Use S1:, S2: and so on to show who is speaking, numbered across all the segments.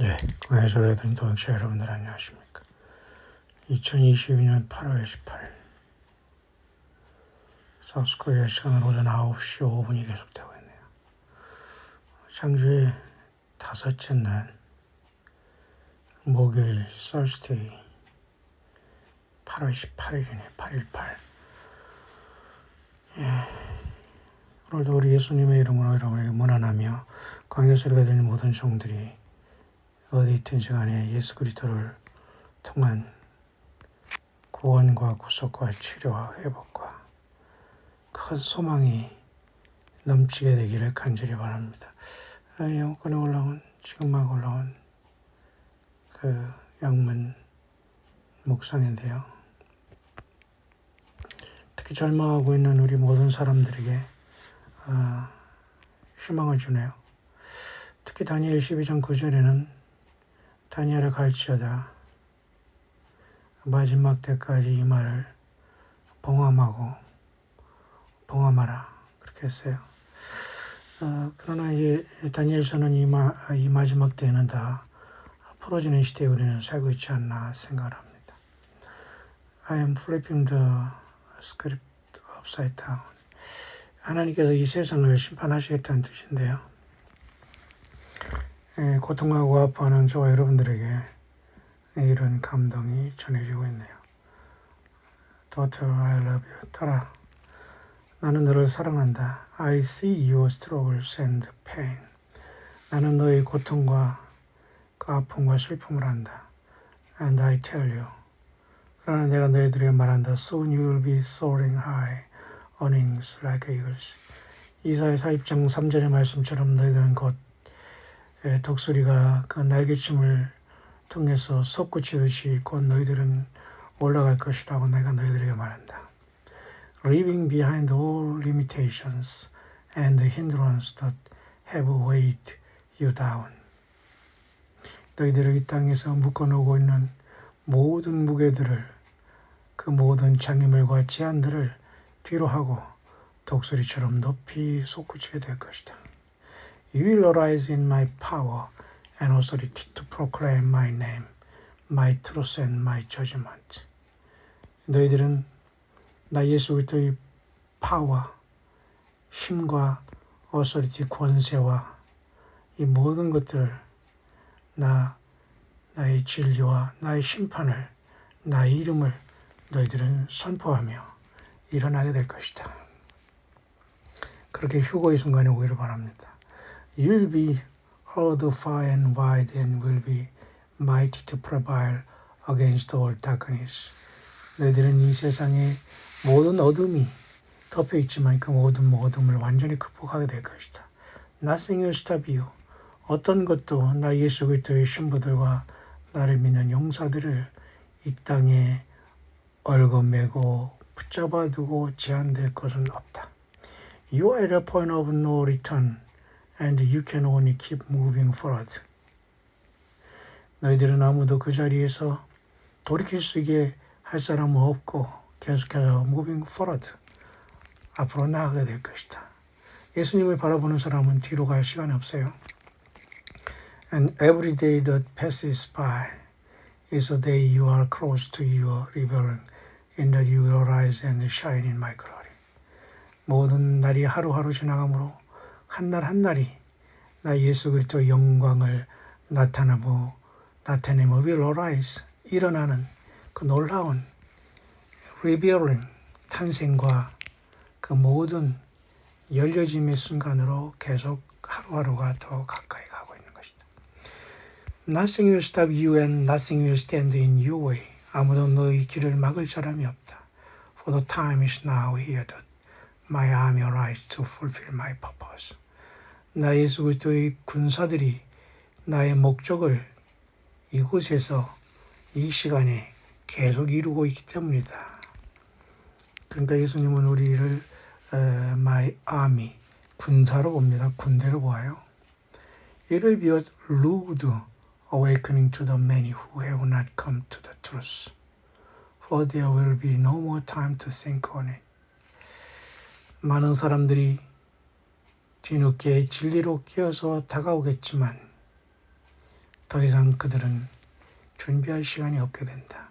S1: 네, 듣는 동역자 여러분들 안녕하십니까. 2022년 8월 18일 사우스코리아 시간으로 오전 9시 5분이 계속되고 있네요. 장주의 다섯째 날 목요일 설스데이 8월 18일이네 818 예. 오늘도 우리 예수님의 이름으로 여러분에게 문안하며 광야소리가 들리는 모든 종들이 어디 있든지 간에 예수 그리스도를 통한 구원과 구속과 치료와 회복과 큰 소망이 넘치게 되기를 간절히 바랍니다. 아, 영권에 올라온 지금 막 올라온 그 영문 묵상인데요. 특히 절망하고 있는 우리 모든 사람들에게 아, 희망을 주네요. 특히 다니엘 12장 9절에는 다니엘을 갈지어다 마지막 때까지 이 말을 봉함하고 봉함하라 그렇게 했어요. 어, 그러나 이제 다니엘서는 이, 마, 이 마지막 때에는 다 풀어지는 시대에 우리는 살고 있지 않나 생각을 합니다. I am flipping the script upside down. 하나님께서 이 세상을 심판하시겠다는 뜻인데요. 예, 고통하고 아파하는 저와 여러분들에게 이런 감동이 전해지고 있네요. Daughter, I love you. 딸아, 나는 너를 사랑한다. I see your struggles and pain. 나는 너의 고통과 그 아픔과 슬픔을 안다. And I tell you. 그러나 내가 너희들에게 말한다. Soon you will be soaring high on wings like eagles. 이사야 40장 3절의 말씀처럼 너희들은 곧 예, 독수리가 그 날개춤을 통해서 솟구치듯이 곧 너희들은 올라갈 것이라고 내가 너희들에게 말한다. Leaving behind all limitations and hindrance that have weighed you down. 너희들을 이 땅에서 묶어놓고 있는 모든 무게들을 그 모든 장애물과 제한들을 뒤로 하고 독수리처럼 높이 솟구치게 될 것이다. You will arise in my power and authority to proclaim my name, my truth and my judgment. 너희들은 나 예수 그리스도의 파워, 힘과 어소리티 권세와 이 모든 것들을 나 나의 진리와 나의 심판을 나의 이름을 너희들은 선포하며 일어나게 될 것이다. 그렇게 휴거의 순간이 오기를 바랍니다. You will be heard far and wide and will be mighty to prevail against all darkness. 너희들은 이 세상의 모든 어둠이 덮여 있지만 그 모든 어둠을 완전히 극복하게 될 것이다. Nothing will stop you. 어떤 것도 나 예수 그리스도의 신부들과 나를 믿는 용사들을 이 땅에 얽어매고 붙잡아두고 제한될 것은 없다. You are at a point of no return and you can only keep moving forward. 너희들은 아무도 그 자리에서 돌이킬 수 있게 할 사람은 없고 계속해서 moving forward. 앞으로 나아가게 될 것이다. 예수님을 바라보는 사람은 뒤로 갈 시간이 없어요. And every day that passes by is a day you are close to your rebellion in that you will rise and shine in my glory. 모든 날이 하루하루 지나가므로 한날 한 날이 나 예수 그리스도의 영광을 나타나고 나타내며 arise 일어나는 그 놀라운 revealing 탄생과 그 모든 열려짐의 순간으로 계속 하루하루가 더 가까이 가고 있는 것이다. Nothing will stop you and nothing will stand in your way. 아무도 너의 길을 막을 사람이 없다. For the time is now here that my army arise to fulfill my purpose. 나 예수 그리스도의 군사들이 나의 목적을 이곳에서 이 시간에 계속 이루고 있기 때문이다. 그러니까 예수님은 우리를 에, my army 군사로 봅니다. 군대로 보아요. Be a rude awakening to the many who have not come to the truth. For there will be no more time to think on it. 많은 사람들이 뒤늦게 진리로 깨어서 다가오겠지만 더 이상 그들은 준비할 시간이 없게 된다.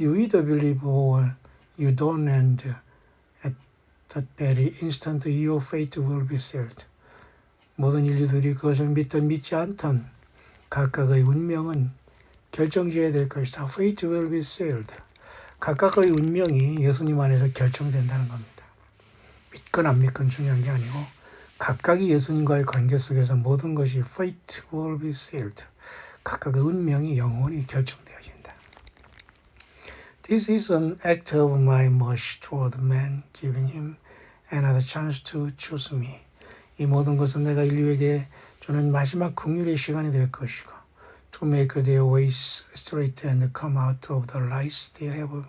S1: You either believe or you don't and at that very instant your fate will be sealed. 모든 인류들이 그것을 믿든 믿지 않던 각각의 운명은 결정지어야 될 것이다. Fate will be sealed. 각각의 운명이 예수님 안에서 결정된다는 겁니다. 믿건 안 믿건 중요한 게 아니고 각각이 예수님과의 관계 속에서 모든 것이 fate will be sealed. 각각의 운명이 영원히 결정되어진다. This is an act of my mercy toward man, giving him another chance to choose me. 이 모든 것은 내가 인류에게 주는 마지막 긍휼의 시간이 될 것이고, to make their ways straight and come out of the lies they have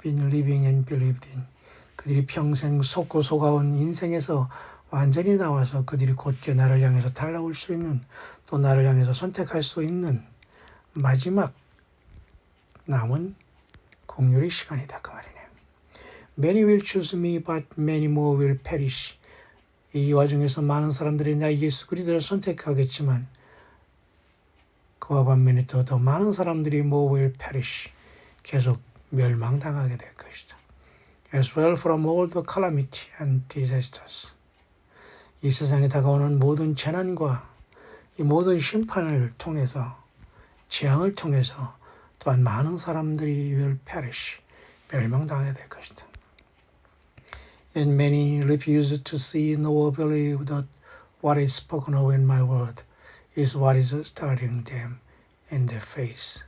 S1: been living and believed in. 그들이 평생 속고 속아온 인생에서 완전히 나와서 그들이 곧게 나를 향해서 달라올 수 있는 또 나를 향해서 선택할 수 있는 마지막 남은 공률의 시간이다 그 말이네요. Many will choose me, but many more will perish. 이 와중에서 많은 사람들이 나 예수 그리스도를 선택하겠지만 그와 반면에 더, 더 많은 사람들이 more will perish. 계속 멸망당하게 될 것이다. As well from all the calamity and disasters. 이 세상에 다가오는 모든 재난과 이 모든 심판을 통해서 재앙을 통해서 또한 많은 사람들이 will perish 멸망당하게 될 것이다. And many refuse to see nor believe that what is spoken of in my word is what is staring them in the face.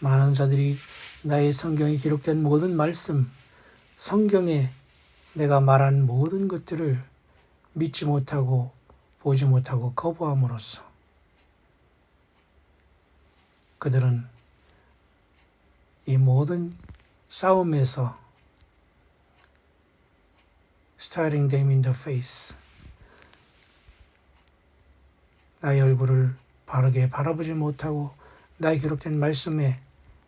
S1: 많은 자들이 나의 성경에 기록된 모든 말씀, 성경에 내가 말한 모든 것들을 믿지 못하고 보지 못하고 거부함으로써 그들은 이 모든 싸움에서 staring them in the face 나의 얼굴을 바르게 바라보지 못하고 나의 기록된 말씀에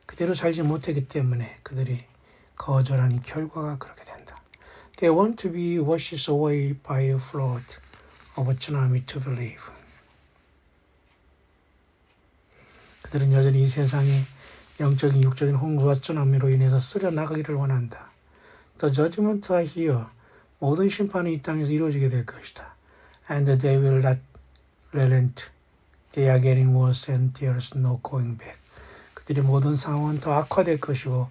S1: 그대로 살지 못하기 때문에 그들이 거절한 결과가 그렇게 된다. They want to be washed away by a flood of a tsunami to believe. 그들은 여전히 이 세상에 영적인 육적인 홍수와 쓰나미로 인해서 쓸려 나가기를 원한다. The judgment are here. 모든 심판이 이 땅에서 이루어지게 될 것이다. And they will not relent. They are getting worse and there is no going back. 그들의 모든 상황은 더 악화될 것이고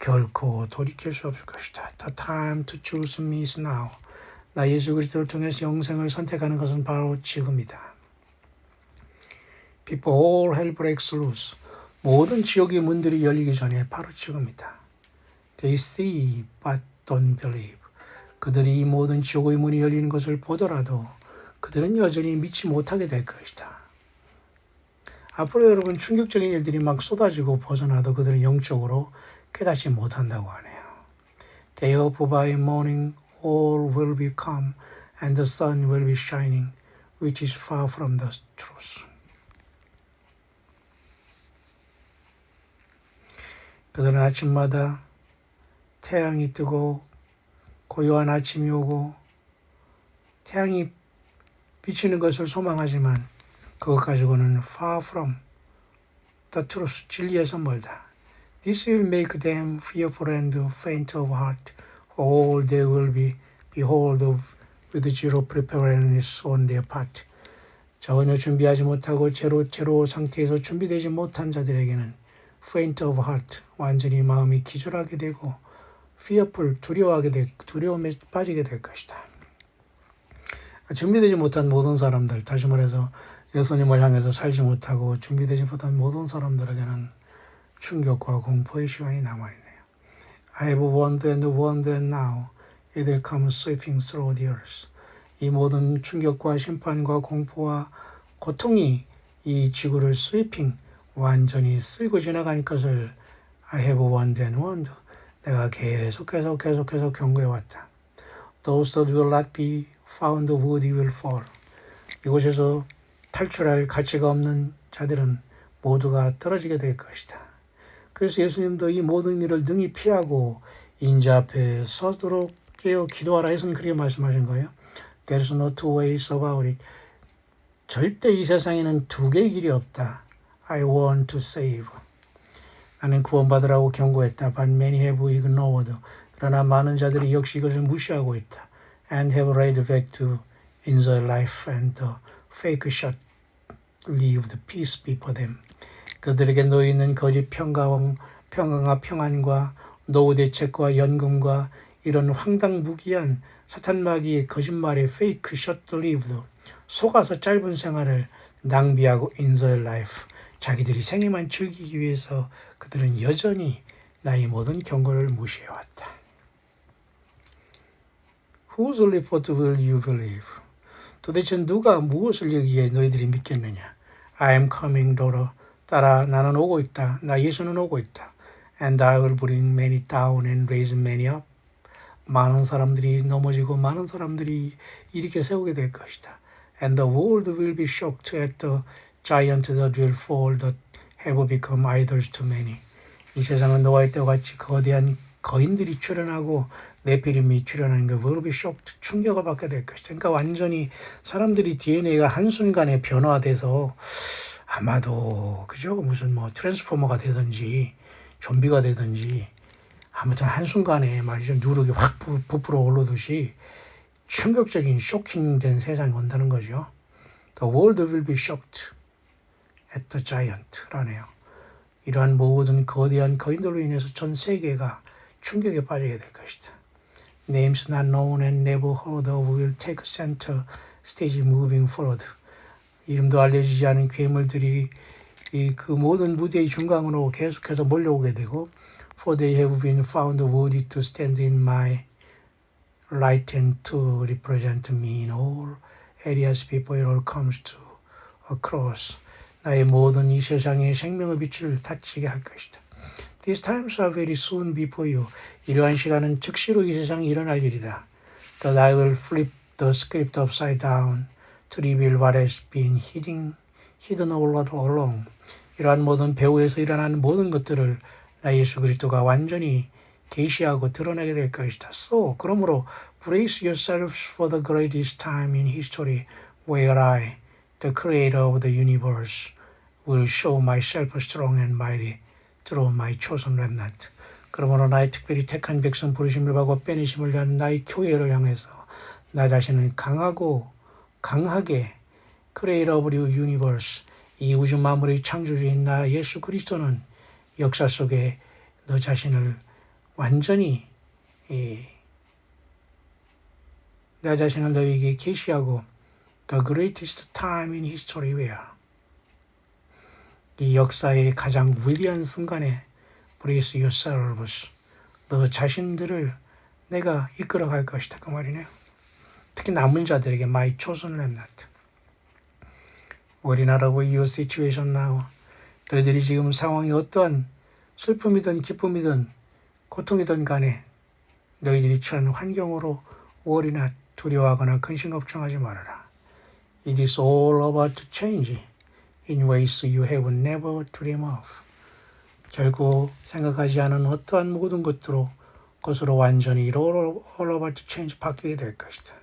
S1: 결코 돌이킬 수 없을 것이다. The time to choose me is now. 나 예수 그리스도를 통해서 영생을 선택하는 것은 바로 지금이다. Before all hell breaks loose. 모든 지옥의 문들이 열리기 전에 바로 지금이다. They see but don't believe. 그들이 이 모든 지옥의 문이 열리는 것을 보더라도 그들은 여전히 믿지 못하게 될 것이다. 앞으로 여러분 충격적인 일들이 막 쏟아지고 벗어나도 그들은 영적으로 깨닫지 못한다고 하네요. Of by morning all will be calm and the sun will be shining which is far from the truth. 그들은 아침마다 태양이 뜨고 고요한 아침이 오고 태양이 비치는 것을 소망하지만 그것 가지고는 far from the truth, 진리에서 멀다. This will make them fearful and faint of heart. All they will be behold of with zero preparedness on their part. 전혀 준비하지 못하고 제로 제로 상태에서 준비되지 못한 자들에게는 faint of heart, 완전히 마음이 기절하게 되고 fearful, 두려워하게 되, 두려움에 빠지게 될 것이다. 준비되지 못한 모든 사람들, 다시 말해서 예수님을 향해서 살지 못하고 준비되지 못한 모든 사람들에게는 충격과 공포의 시간이 남아있네요. I have wondered and wondered now. It will come sweeping through the earth. 이 모든 충격과 심판과 공포와 고통이 이 지구를 스위핑, 완전히 쓸고 지나갈 것을 I have wondered and wondered. 내가 계속해서 계속해서 경고해왔다. Those that will not be found woody will fall. 이곳에서 탈출할 가치가 없는 자들은 모두가 떨어지게 될 것이다. 그래서 예수님도 이 모든 일을 능히 피하고 인자 앞에 서도록 깨어 기도하라 예수님 그렇게 말씀하신 거예요. There is no two ways about it. 절대 이 세상에는 두 개의 길이 없다. I want to save. 나는 구원받으라고 경고했다. But many have ignored. 그러나 많은 자들이 역시 이것을 무시하고 있다. And have laid back to in their life and the fake shot lived peace before them. 그들에게 놓여있는 거짓 평강, 평강과 평안과 노후 대책과 연금과 이런 황당무기한 사탄마귀의 거짓말의 shot lived 속아서 짧은 생활을 낭비하고 their life 자기들이 생애만 즐기기 위해서 그들은 여전히 나의 모든 경고를 무시해왔다. Whose report will you believe? 도대체 누가 무엇을 여기에 너희들이 믿겠느냐? I am coming, daughter. 따라 나는 오고 있다. 나 예수는 오고 있다. And I will bring many down and raise many up. 많은 사람들이 넘어지고 많은 사람들이 일으켜 세우게 될 것이다. And the world will be shocked at the giant that will fall that have become idols to many. 이 세상은 노아의 때와 같이 거대한 거인들이 출현하고 네피림이 출현하는 게 will be shocked 충격을 받게 될 것이다. 그러니까 완전히 사람들이 DNA가 한순간에 변화돼서 아마도 그죠 무슨 뭐 트랜스포머가 되든지 좀비가 되든지 아무튼 한순간에 말이죠 누룩이 확 부, 부풀어 오르듯이 충격적인 쇼킹된 세상이 온다는 거죠. The world will be shocked at the giant라네요. 이러한 모든 거대한 거인들로 인해서 전 세계가 충격에 빠지게 될 것이다. Names not known and never heard of will take center stage moving forward. 이름도 알려지지 않은 괴물들이 이 그 모든 무대의 중간으로 계속해서 몰려오게 되고 For they have been found worthy to stand in my light and to represent me in all areas before it all comes to a cross. 나의 모든 이 세상의 생명의 빛을 다치게 할 것이다. These times are very soon before you. 이러한 시간은 즉시로 이 세상에 일어날 일이다. That I will flip the script upside down what has been hidden, hidden all along. 이러한 모든 배후에서 일어나는 모든 것들을 나 예수 그리스도가 완전히 계시하고 드러나게 될 것이다. So, 그러므로 brace yourselves for the greatest time in history where I, the creator of the universe, will show myself strong and mighty through my chosen remnant. 그러므로 나의 특별히 택한 백성 부르심을 받고 빼내심을 위한 나의 교회를 향해서 나 자신은 강하고 강하게 of the universe, 이 우주 만물의 창조주인 나 예수 그리스도는 역사 속에 너 자신을 완전히 이, 나 자신을 너에게 계시하고 the greatest time in history where 이 역사의 가장 위대한 순간에 brace yourselves. 너 자신들을 내가 이끌어 갈 것이다. 그 말이네요. 특히 남은 자들에게 my chosen remnant 우리나라 with your situation now 너희들이 지금 상황이 어떠한 슬픔이든 기쁨이든 고통이든 간에 너희들이 처한 환경으로 월이나 두려워하거나 근심 걱정하지 말아라. It is all about to change in ways you have never dreamed of. 결국 생각하지 않은 어떠한 모든 것들로 것으로 완전히 all about to change 바뀌게 될 것이다.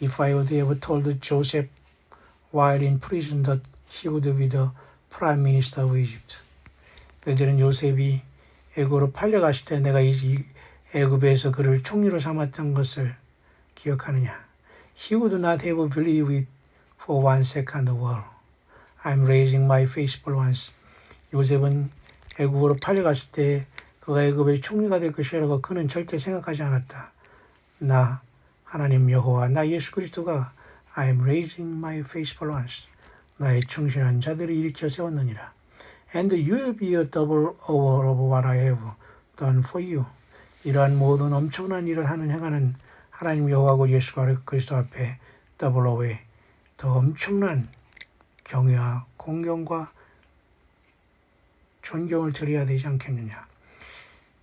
S1: If I would have told Joseph while in prison that he would be the prime minister of Egypt. 그들은 요셉이 애굽으로 팔려갔을 때 내가 이 애굽에서 그를 총리로 삼았던 것을 기억하느냐? He would not have believed it for one second world. I'm raising my faithful ones. 요셉은 애굽으로 팔려갔을 때 그가 애굽의 총리가 될 것이라고 그는 절대 생각하지 않았다. 나 하나님 여호와 나 예수 그리스도가 I'm raising my faithful ones. 나의 충실한 자들을 일으켜 세웠느니라. And you will be a double over of what I have done for you. 이러한 모든 엄청난 일을 하는 행하는 하나님 여호와고 예수 그리스도 앞에 더블 오브의 더 엄청난 경외와 공경과 존경을 드려야 되지 않겠느냐.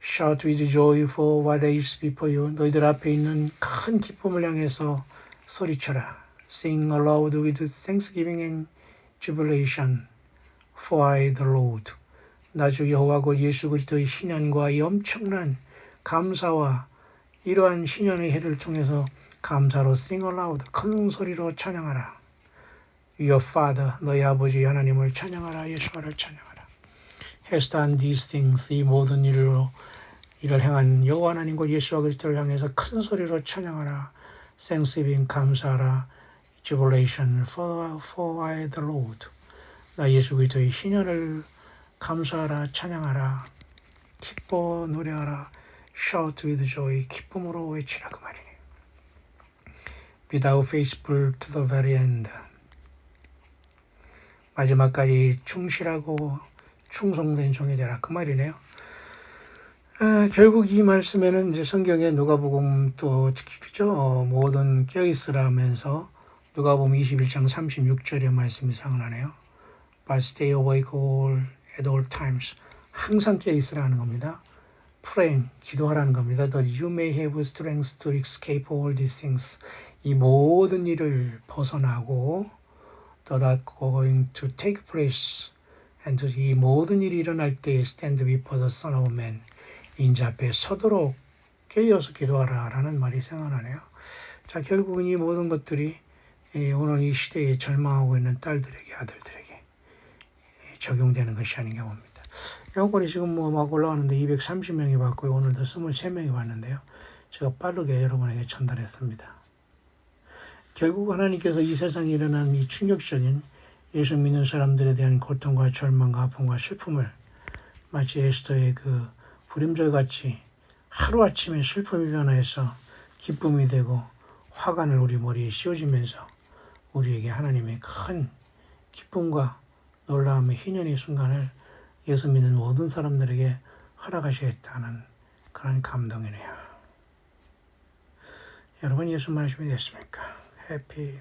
S1: Shout with joy for what is before you. 너희들 앞에 있는 큰 기쁨을 향해서 소리쳐라. Sing aloud with thanksgiving and jubilation for I the Lord. 나주 여호와고 예수 그리스도의 신년과 이 엄청난 감사와 이러한 신년의 해를 통해서 감사로 sing aloud 큰 소리로 찬양하라. Your Father, 너희 아버지 하나님을 찬양하라. 예수와를 찬양하라. Has done these things, 이 모든 일로 이를 행한 여호와 하나님과 예수와 그리스도를 향해서 큰 소리로 찬양하라. Thanksgiving 감사하라. Jubilation for, for I the Lord. 나 예수 그리스도의 희년을 감사하라. 찬양하라. 기뻐 노래하라. Shout with joy. 기쁨으로 외치라 그 말이니. Be thou faithful to the very end. 마지막까지 충실하고 충성된 종이 되라 그 말이네요. 아, 결국 이 말씀에는 이제 성경에 누가복음 또 그죠 어, 모든 껴 있으라면서 누가복음 21장 36절의 말씀이 생각나네요. But stay awake all at all times. 항상 깨 있으라는 겁니다. praying 기도하라는 겁니다. That you may have strength to escape all these things. 이 모든 일을 벗어나고 that are going to take place and 이 모든 일이 일어날 때 stand before the Son of Man 인자 앞에 서도록 깨어서 기도하라라는 말이 생각나네요. 자 결국은 이 모든 것들이 예, 오늘 이 시대에 절망하고 있는 딸들에게 아들들에게 예, 적용되는 것이 아닌가 봅니다. 영권이 지금 뭐 막 올라가는데 230명이 받고요. 오늘도 23명이 받는데요. 제가 빠르게 여러분에게 전달했습니다. 결국 하나님께서 이 세상에 일어난 이 충격적인 예수 믿는 사람들에 대한 고통과 절망과 아픔과 슬픔을 마치 에스더의 그 불임절 같이 하루아침에 슬픔이 변화해서 기쁨이 되고 화관을 우리 머리에 씌워지면서 우리에게 하나님의 큰 기쁨과 놀라움의 희년의 순간을 예수 믿는 모든 사람들에게 허락하시겠다는 그런 감동이네요. 여러분 예수 말씀이 됐습니까? 해피